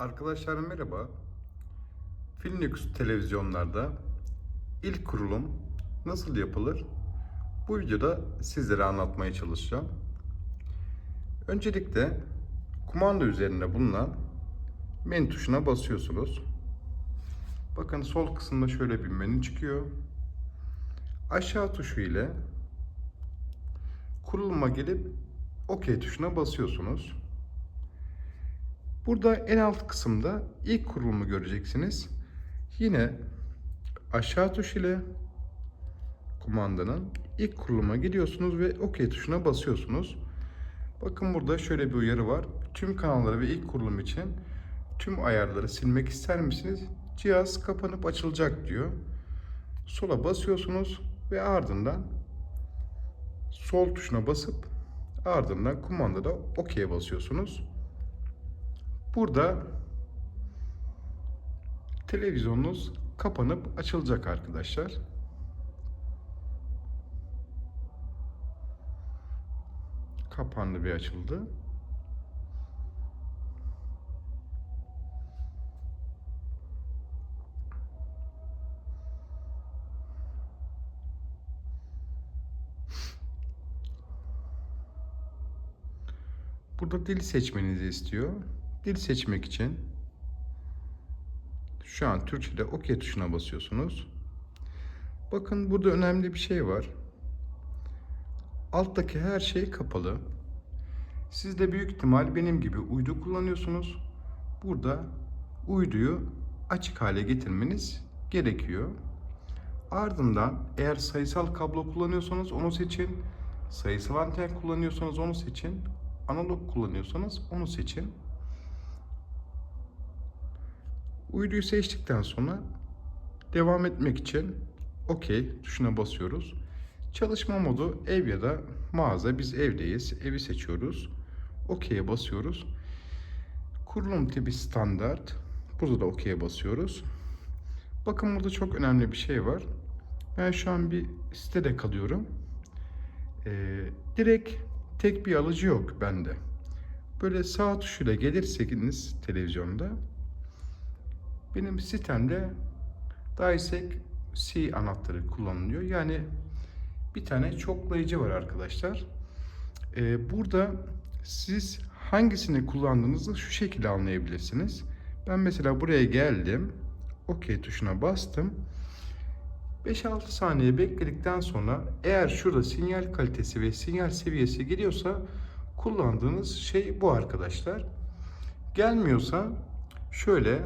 Arkadaşlar merhaba. Filmlux televizyonlarda ilk kurulum nasıl yapılır? Bu videoda sizlere anlatmaya çalışacağım. Öncelikle kumanda üzerinde bulunan menü tuşuna basıyorsunuz. Bakın sol kısımda şöyle bir menü çıkıyor. Aşağı tuşu ile kuruluma gelip OK tuşuna basıyorsunuz. Burada en alt kısımda ilk kurulumu göreceksiniz. Yine aşağı tuş ile kumandanın ilk kuruluma gidiyorsunuz ve OK tuşuna basıyorsunuz. Bakın burada şöyle bir uyarı var. Tüm kanalları ve ilk kurulum için tüm ayarları silmek ister misiniz? Cihaz kapanıp açılacak diyor. Sola basıyorsunuz ve ardından sol tuşuna basıp ardından kumandada OK'ye basıyorsunuz. Burada televizyonunuz kapanıp açılacak arkadaşlar. Kapandı ve açıldı. Burada dil seçmenizi istiyor. Dil seçmek için şu an Türkçe'de OK tuşuna basıyorsunuz. Bakın burada önemli bir şey var. Alttaki her şey kapalı. Siz de büyük ihtimal benim gibi uydu kullanıyorsunuz. Burada uyduyu açık hale getirmeniz gerekiyor. Ardından eğer sayısal kablo kullanıyorsanız onu seçin. Sayısal anten kullanıyorsanız onu seçin. Analog kullanıyorsanız onu seçin. Uyduyu seçtikten sonra devam etmek için OK tuşuna basıyoruz. Çalışma modu ev ya da mağaza. Biz evdeyiz. Evi seçiyoruz. OK'ye basıyoruz. Kurulum tipi standart. Burada da OK'ye basıyoruz. Bakın burada çok önemli bir şey var. Ben şu an bir sitede kalıyorum. Ee, direkt tek bir alıcı yok bende. Böyle sağ tuşuyla gelirseniz televizyonda benim sitemde Dysec C anahtarı kullanılıyor. Yani bir tane çoklayıcı var arkadaşlar. Ee, burada siz hangisini kullandığınızı şu şekilde anlayabilirsiniz. Ben mesela buraya geldim. OK tuşuna bastım. 5-6 saniye bekledikten sonra eğer şurada sinyal kalitesi ve sinyal seviyesi geliyorsa kullandığınız şey bu arkadaşlar. Gelmiyorsa şöyle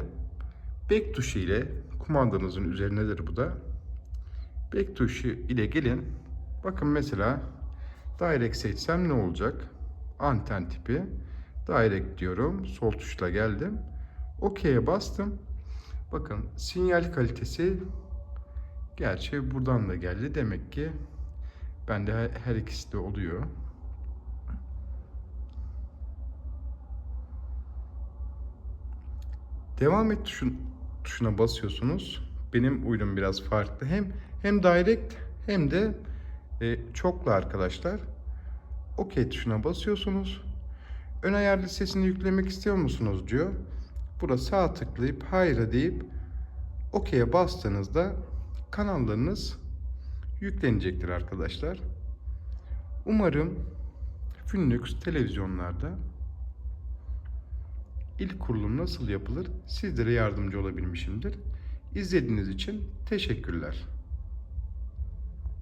back tuşu ile kumandanızın üzerindedir bu da. Back tuşu ile gelin. Bakın mesela direct seçsem ne olacak? Anten tipi. Direct diyorum. Sol tuşla geldim. OK'ye bastım. Bakın sinyal kalitesi gerçi buradan da geldi. Demek ki bende her ikisi de oluyor. Devam et tuşun, tuşuna basıyorsunuz. Benim uydum biraz farklı. Hem hem direct hem de e, çoklu arkadaşlar. OK tuşuna basıyorsunuz. Ön ayar listesini yüklemek istiyor musunuz diyor. Burada sağ tıklayıp hayır deyip OK'ye bastığınızda kanallarınız yüklenecektir arkadaşlar. Umarım Finlux televizyonlarda ilk kurulum nasıl yapılır sizlere yardımcı olabilmişimdir. İzlediğiniz için teşekkürler.